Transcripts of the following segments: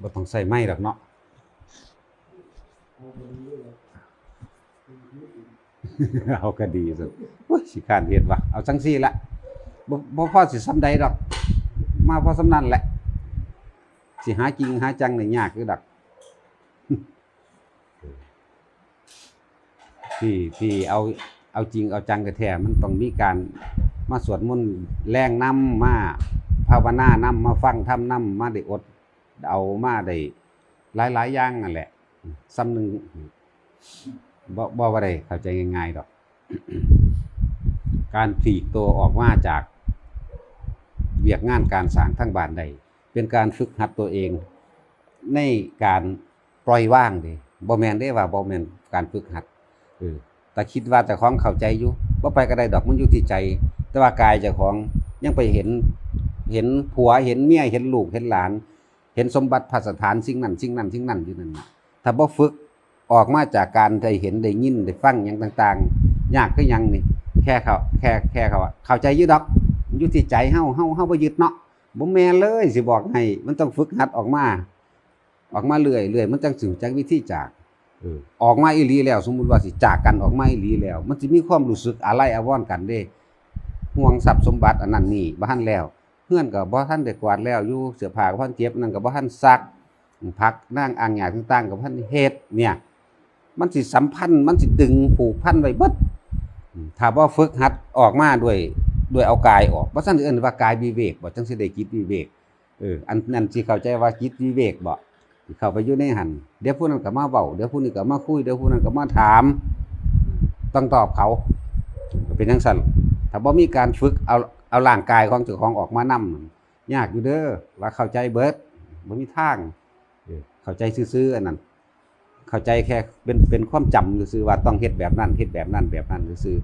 บ่ต้องใส่ไม้หรอกเนาะเอาก็ดีสุดโอ้ยสิการเฮ็ดวะเอาจังซี่ละบ่บ่พอสิซ้ำใดดอก มาพอสำนั้นแหละ สิหาจริงหาจังนี่ยากคือดักที่ที่เอาเอาจริงเอาจังแท้ๆมันต้องมีการมาสวดมนต์แรงนำมา ภาวนานำมาฟังธรรมนำมาได้อดเอามาได้หลายๆอย่างนั่นแหละซ้ำหนึงบ่บ่ว่าได้เข้าใจง่ายๆดอก การผลีกตัวออกมาจากเวียกงานการสร้างทั้งบ้านใดเป็นการฝึกหัดตัวเอง ในการปล่อยว่างดิบ่แมนได้ว่าบ่แมนการฝึกหัดเออแต่คิดว่าเจ้าของเข้าใจอยู่บ่าไปก็ได้ดอกมันอยู่ที่ใจ แต่ว่ากายเจ้าของยังไปเห็น เห็นผัวเห็นเมียเห็นลูกเห็นหลาน เห็นสมบัติพัสถานสิ่งนั้นสิ่งนั้นสิ่งนั้นอยู่นั่นน่ะถ้าบ่ฝึกออกมาจากการได้เห็นได้ยินได้ฟังหยังต่าง ๆ ยากคือหยังนี่แค่เขาแค่แค่เขาว่าเข้าใจยู่ดอกยู่ที่ใจเฮาเฮาเฮาบ่ยึดเนาะบ่แม่เลยสิบอกให้ มันต้องฝึกหัดออกมา ออกมาเรื่อยเรื่อยมันจังสึงจักวิธีจากออกมาอีหลีแล้ว สมมุติว่าสิจากกันออกมาอีหลีแล้ว มันสิมีความรู้สึกอะไรอาวรณ์กันเด้ห่วงทรัพย์สมบัติอันนั้นนี่บ่ทันแล้ว เพื่อนก็บ่ทันได้กวาดแล้วอยู่เสื้อผ้าก็บ่ทันเก็บนั่นก็บ่ทันซักพักนั่งอ่างหยาต่างๆก็บ่ทันเฮ็ดเนี่ย มันสิสัมพันธ์มันสิดึงผูกพันไว้เบิดถ้าบ่ฝึกหัดออกมาด้วยด้วยเอากายออกบ่ซั่นเอิ้นว่ากายวิเวกบ่จังสิได้จิตวิเวกเอออันนั้นสิเข้าใจว่าจิตวิเวกบ่สิเข้าไปอยู่ในหันเดี๋ยวผู้นั้นก็มาเว้าเดี๋ยวผู้นี้ก็มาคุยเดี๋ยวผู้นั้นก็มาถามต้องตอบเขา เป็นจังซั่นถ้าบ่มีการฝึกเอา เอาร่างกายของเจ้าของออกมานํยากอยู่เด้อว่าเข้าใจเบิดบ่มีทางเข้าใจซื่อๆอันนั้น เข้าใจแค่เป็นเป็นความจำซื่อว่าต้องเฮ็ดแบบนั้นเฮ็ดแบบนั้นแบบนั้นซื่อ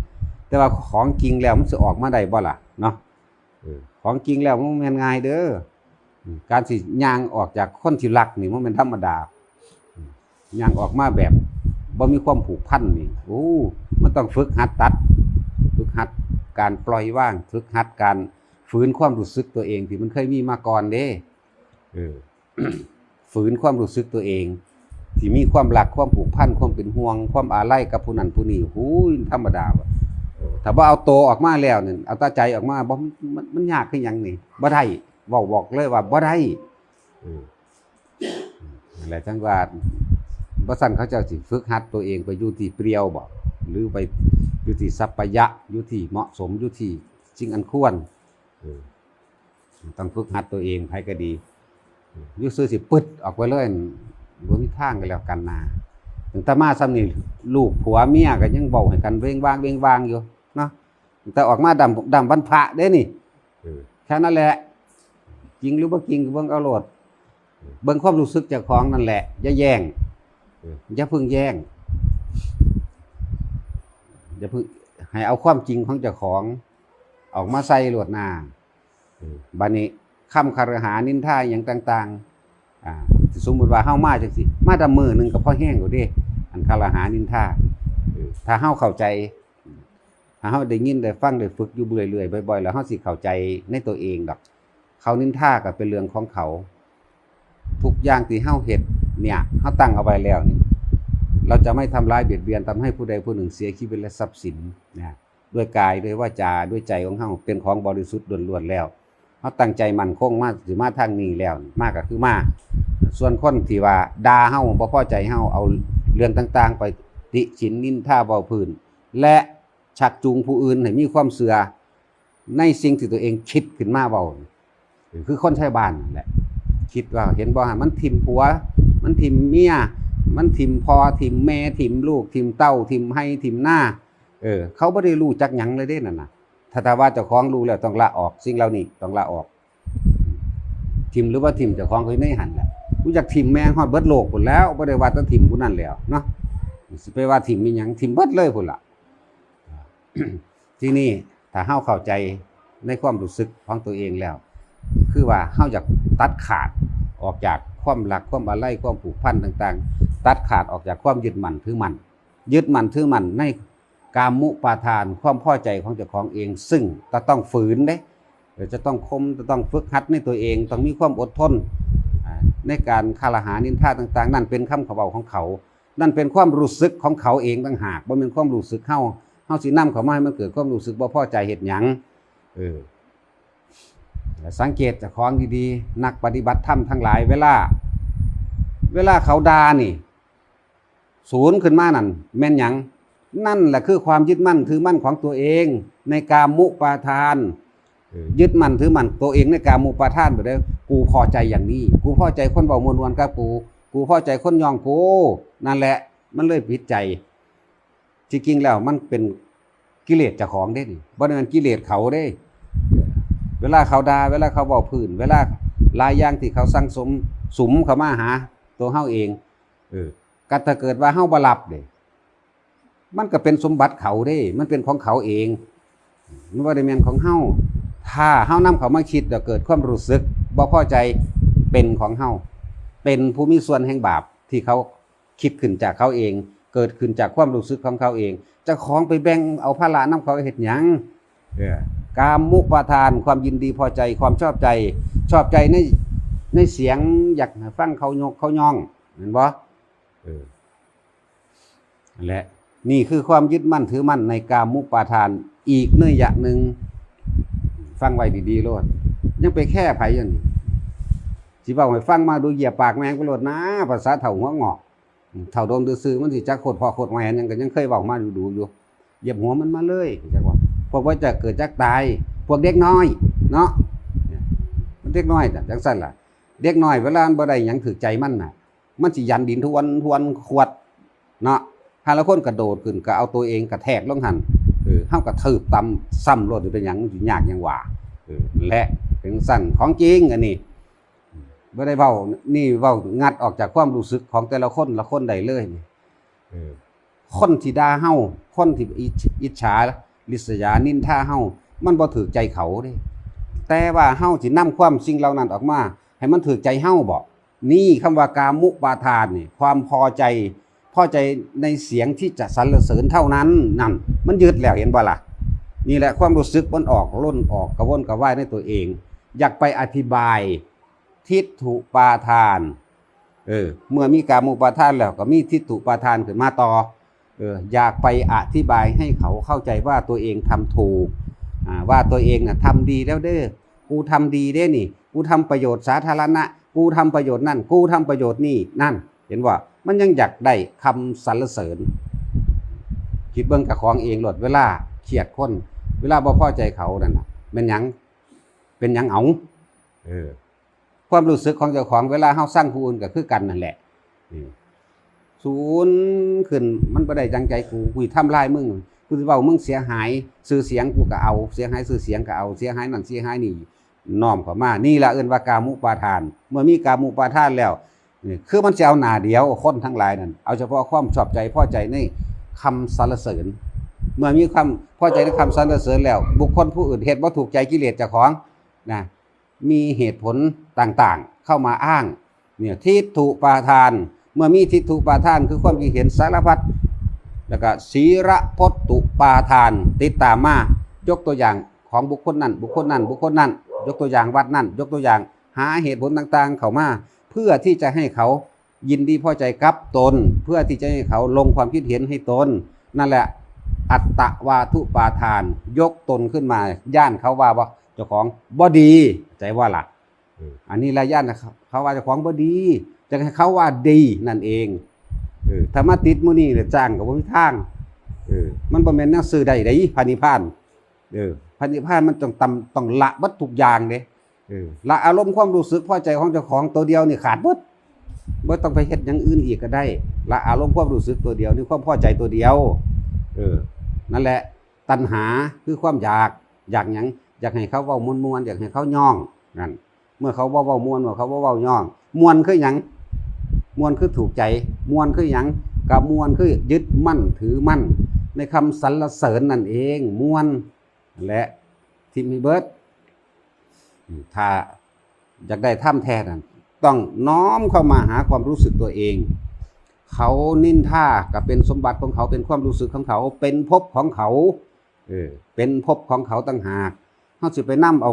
แต่ว่าของจริงแล้วมันสิออกมาได้บ่ล่ะเนาะของจริงแล้วมันบ่แม่นง่ายเด้อการสิย่างออกจากคนที่รักนี่มันเป็นธรรมดาย่างออกมาแบบบ่มีความผูกพันนี่โอ้มันต้องฝึกหัดตัด การปล่อยว่างฝึกหัดการฝืนความรู้สึกตัวเองที่มันเคยมีมาก่อนเด้เออฝืนความรู้สึกตัวเองที่มีความรักความผูกพันความเป็นห่วง ความอาลัยกับผู้นั้นผู้นี้หูยธรรมดาว่ะถ้าบ่เอาโตออกมาแล้วเนี่ยเอาตาใจออกมาบ่มันมันยากคือหยังนี่บ่ได้เว้าบอกเลยว่าบ่ได้ออนั่นแหละจังว่าบ่ซั่นเขาเจ้าสิฝึกหัดตัวเองไปอยู่ที่เปรียวบ่ หรือไปอยู่ที่สัพพยะอยู่ที่เหมาะสมอยู่ที่สิ่งอันควรเออต้องฝึกหัดตัวเองให้ก็ดีอยู่ซื่อสิปึดออกไปเลยบ่มีทางกันแล้วกันนาถึงแตมาซ้ำนี่ลูกผัวเมียก็ยังเว้าให้กันเว้งวางเว้งวางอยู่เนาะแต่ออกมาดำดำวันพระเด้นี่แค่นั้นแหละจริงหรือบ่จริงก็เบิ่งเอาโลดเบิ่งความรู้สึกเจ้าของนั่นแหละอย่าแย่งอย่าเพิ่งแย่ง อย่าเพิ่งให้เอาความจริงของเจ้าของ ออกมาใส่โลวดหน้าบัดนี้คำคารหานินท่าหยังต่างๆสมมุติว่าเฮามาจังซี่มาแต่มือหนึ่งก็พอแห้งอยู่เด้อันคารหานินท่าถ้าเฮาเข้าใจ ถ้าเฮาได้ยินได้ฟังได้ฝึกอยู่เรื่อยๆบ่อยๆแล้วเฮาสิเข้าใจในตัวเองดอก เขานินท่าก็เป็นเรื่องของเขา ทุกอย่างที่เฮาเฮ็ดเนี่ยเฮาตั้งเอาไว้แล้วนี่ เราจะไม่ทำร้ายเบียดเบียนทำให้ผู้ใดผู้หนึ่งเสียชีวิตและทรัพย์สินนะด้วยกายด้วยวาจาด้วยใจของเฮาเป็นของบริสุทธิ์ล้วนๆแล้วเฮาตั้งใจมั่นคงมาสิมาทางนี้แล้วมาก็คือมาส่วนคนที่ว่าด่าเฮาบ่พอใจเฮาเอาเรื่องต่างๆ ไปติฉินนินท่าเว้าพื้น และชักจูงผู้อื่นให้มีความเสื่อในสิ่งที่ตัวเองคิดขึ้นมาเว้าคือคนใช้บ้านแหละคิดว่าเห็นบ่ฮะมันทิมผัว มันทิมเมีย มันทิมพ่อทิมแม่ทิมลูกทิมเต้าทิมให้ทิมหน้า เออ เขาบ่ได้รู้จักหยังเลยเด้นั่นนะถ้าถ้าว่าเจ้าของรู้แล้วต้องลาออก สิ่งเหล่านี้ต้องลาออกทิมหรือว่าทิมเจ้าของเขาอยู่ในหันแหละรู้จักทิมแม่งฮอดเบิดโลกพุ่นแล้วบ่ได้ว่าแต่ทิมผู้นั้นแล้วเนาะสิไปว่าทิมมีหยังทิมเบิดเลยพุ่นละที่นี่ถ้าเฮาเข้าใจในความรู้สึกของตัวเองแล้ว คือว่าเฮาอยากตัดขาดออกจากความรักความอะไรความผูกพันต่าง ๆ ตัดขาดออกจากความยึดมั่นถือมั่นยึดมั่นถือมั่นในกามุปาทานความพอใจของเจ้าของเอง ซึ่งก็ต้องฝืนเด้เออจะต้องคมจะต้องฝึกหัดในตัวเอง ต้องมีความอดทนในการคารหานินทาต่างๆ นั่นเป็นคำขาเบาของเขา นั่นเป็นความรู้สึกของเขาเองต่างหากบ่เป็นความรู้สึกเฮาเฮาสินำเขาไมาให้มันเกิดความรู้สึกบ่พอใจเฮ็ดหยังเออสังเกตจากของดีๆนักปฏิบัติธรรมทั้งหลาย เวลา เวลาเขาด่านี่ ศูนย์ขึ้นมานั่นแม่นหยังนั่นแหละคือความยึดมั่นถือมั่นของตัวเอง ในกามุปาทานเออยึดมั่นถือมั่นตัวเองในกามุปาทานไปแล้วกูพอใจอย่างนี้ กูพอใจคนเบามวลวนกับกู กูพอใจคนยองกูนั่นแหละมันเลยผิดใจจริงๆแล้วมันเป็นกิเลสเจ้าของเด้นี่บ่ได้แมันกิเลสเขาเด้ เวลาเขาด่าเวลาเขาเว้าพื้นเวลาหลายอย่างที่เขาสั่งสมสุมเข้ามาหา ตัวเฮาเอง เออ ก็ถ้าเกิดว่าเฮาบ่รับเด้มันก็เป็นสมบัติเขาเด้ มันเป็นของเขาเองมันบ่ได้แม่นของเฮาถ้าเฮานำเขามาคิดแล้วเกิดความรู้สึกบ่พอใจเป็นของเฮาเป็นผู้มีส่วนแห่งบาปที่เขาคิดขึ้นจากเขาเอง เกิดขึ้นจากความรู้สึกของเขาเองเจะของไปแบ่งเอาภาระนํเขาเฮ็ดหยังเออกามมุปาทานความยินดีพอใจความชอบใจ ชอบใจในในเสียงอยากให้ฟังเขายกเขาย่องเห็นบ่เออนั่น และนี่คือความยึดมั่นถือมั่นในกามมุปาทานอีกเนื้ออย่างหนึ่งฟังไว้ดีๆโลดยังไปแค่ไผอย่างนี้สิบอกให้ฟังมาดูเหยียบปากแมงไปโลดนะภาษาเถ่าหัวงอกเถ่าโดมซื่อมันสิจักโคตรพอโคตรแมนยังก็ยังเคยบอกมาดูๆอยู่เหยียบหัวมันมาเลยจักว่าพวกว่าจะเกิดจักตาย พวกเด็กน้อย เนาะเนี่ยมันเด็กน้อยจังซั่นล่ะ เด็กน้อยเวลาบ่ได้ยังถือใจมันน่ะ มันสิยันดินทวนทวนขวดเนาะหาละคนกระโดดขึ้นก็เอาตัวเองกระแทกลงหันเออเฮากระทืบตำซ้ำรถเป็นหยังสิยากหยังว่าเออและถึงสั้นของจริงอันนี้บ่ได้เว้านี่เว้างัดออกจากความรู้สึกของแต่ละคนละคนใดเลยนี่เออคนที่ด่าเฮาคนที่อิจฉาลิษยานินท่าเฮามันบ่ถูกใจเขาเด้แต่ว่าเฮาสินำความสิ่งเหล่านั้นออกมา ให้มันถูกใจเฮาบ่ นี่คำว่ากามุปาทานนี่ความพอใจ พอใจในเสียงที่จะสรรเสริญเท่านั้นนั่น มันยึดแล้วเห็นบ่ล่ะนี่แหละความรู้สึกมันออกล้นออกกระวนกระว่ายในตัวเอง อยากไปอธิบาย ทิฏฐุปาทานเออเมื่อมีกามุปาทานแล้วก็มีทิฏฐุปาทานขึ้นมาต่อเอออยากไปอธิบายให้เขาเข้าใจว่าตัวเองทำถูกอ่าว่าตัวเองน่ะทำดีแล้วเด้อกูทำดีเด้นี่กูทำประโยชน์สาธารณะ กูทำประโยชน์นั่น กูทำประโยชน์นี่นั่น เห็นว่ามันยังอยากได้คำสรรเสริญ คิดเบิ่งกับของเองโลดเวลาเครียดคน เวลาบ่พอใจเขานั่นน่ะเป็นยังเป็นยังเอาเออความรู้สึกของเจ้าของเวลาเฮาสร้างผู้อื่นก็คือกันนั่นแหละนี่ศูนย์ขึ้นมันบ่ได้จังใจกูกูสิทำลายมึงกูสิเว้ามึงเสียหายชื่อเสียงกูก็เอา เสียหายชื่อเสียงก็เอา เสียหายนั่นเสียหายนี่ น้อมเข้ามา นี่ละเอิ้นว่ากามุปาทาน เมื่อมีกามุปาทานแล้วคือมันจะเอาหนาเดียวคนทั้งหลายนั่นเอาเฉพาะความชอบใจพอใจในคำสรรเสริญ เมื่อมีความพอใจในคำสรรเสริญแล้ว บุคคลผู้อื่นเหตุว่าถูกใจกิเลสเจ้าของนะมีเหตุผลต่างๆเข้ามาอ้างเนี่ยทิฏฐุปาทาน เมื่อมีทิฏฐุปาทาน คือความคิดเห็นสารพัดแล้วก็ศีระพตุปาทาน ติดตามมายกตัวอย่างของบุคคลนั้น บุคคลนั้นบุคคลนั้น ยกตัวอย่างวัดนั้นยกตัวอย่างหาเหตุผลต่างๆ เขามาเพื่อที่จะให้เขายินดีพอใจกับตน เพื่อที่จะให้เขาลงความคิดเห็นให้ตน นั่นแหละ อัตตะวาทุปาทาน ยกตนขึ้นมา ย่านเขาว่าว่าเจ้าของบ่ดีใจว่าล่ะอันนี้ละย่านนะครับเขาว่าเจ้าของบ่ดีจะให้เขาว่าดีนั่นเองเออถ้ามาติดมื้อนี้เนี่ยจ้างก็บ่มีทางมันบ่แม่นแนวซื้อได้ไดพานิพาน เออพานิพานมันต้องตำต้องละวัตทุกอย่างเด้เออละอารมณ์ความรู้สึกพอใจของเจ้าของตัวเดียวนี่ขาดเบิดบ่ต้องไปเฮ็ดอย่างอื่นอีกก็ได้ ละอารมณ์ความรู้สึกตัวเดียวนี่ความพอใจตัวเดียว เออ นั่นแหละ ตัณหาคือความอยากอยากหยังอยากให้เขาเว้ามวนๆอยากให้เขาย่องนั่นเมื่อเขาเว้าเว้ามวนเมื่อเขาเว้าเว้าย่องมวนคือหยังมวนคือถูกใจมวนคือหยังกับมวนคือยึดมั่นถือมั่น ในคำสรรเสริญนั่นเองมวน และที่มีเบิดถ้าอยากได้ถ้ำแท้นั้นต้องน้อมเข้ามาหาความรู้สึกตัวเอง เขานินท่ากับเป็นสมบัติของเขาเป็นความรู้สึกของเขา เป็นภพของเขาเออเป็นภพของเขาต่างหากเฮาสิไปนํเอา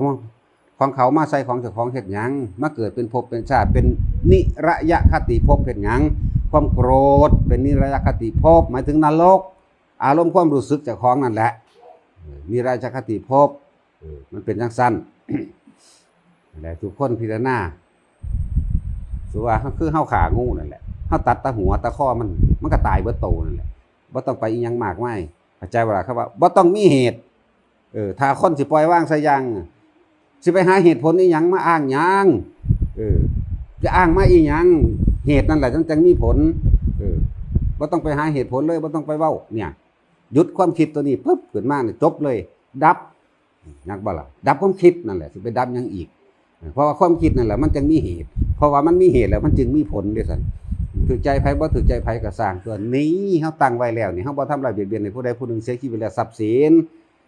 ของเขามาใส่ของเจ้าของเฮ็ดยังมาเกิดเป็นภพเป็นชาติเป็นนิระยะคติภพเฮ็ดยังความโกรธเป็นนิระยะคติภพหมายถึงนรก อารมณ์ความรู้สึกเจ้าของนั่นแหละ เออนิระยะคติภพเออมันเป็นจังซั่นนั่นแหละทุกคนพิจารณาสว่าเฮาคือเฮาขางูนั่นแหละเฮาตัดตะหัวตะข้อมันมันก็ตายเบิดโตนั่นแหละบ่ต้องไปอีหยังมากมายเข้าใจบ่ล่ะครับว่าบ่ต้องมีเหตุ เออถ้าคนสิปล่อยว่างซะยังสิไปหาเหตุผลอีหยังมาอ้างหยังเออ จะอ้างมาอีหยังเหตุนั่นแหละจังจังมีผล เออบ่ต้องไปหาเหตุผลเลยบ่ต้องไปเว้าเนี่ย หยุดความคิดตัวนี้ปุ๊บขึ้นมาเนี่ยจบเลย ดับยักบ่ล่ะดับความคิดนั่นแหละสิไปดับยังอีก เพราะว่าความคิดนั่นแหละมันจึงมีเหตุ เพราะว่ามันมีเหตุแล้วมันจึงมีผลด้วยสันถือใจไผบ่ถือใจไผก็สร้างตัวนี้เฮาตั้งไว้แล้วนี่เฮาบ่ทำลายเบียดเบียนให้ผู้ใดผู้หนึ่งเสียชีวิตแล้วทรัพย์สิน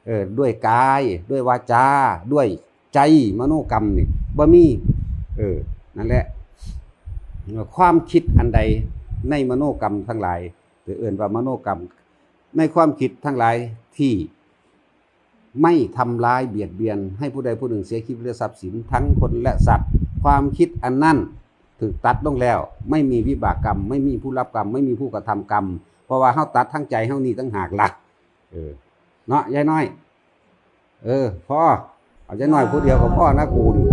เออด้วยกายด้วยวาจาด้วยใจมโนกรรมนี่บ่มีเออนั่นแหละความคิดอันใดในมโนกรรมทั้งหลายหรือเอื่นว่ามโนกรรม ในความคิดทั้งหลายที่ไม่ทำร้ายเบียดเบียน ให้ผู้ใดผู้หนึ่งเสียชีวิตหรือทรัพย์สินทั้งคนและสัตว์ ความคิดอันนั้นถูกตัดลงแล้ว ไม่มีวิบากกรรม ไม่มีผู้รับกรรม ไม่มีผู้กระทำกรรม เพราะว่าเฮาตัดทั้งใจเฮานี่ตั้งหากหลักเออเนาะยายน้อย เออพ่อเอายายน้อยผู้เดียวกับพ่อนะกูนี่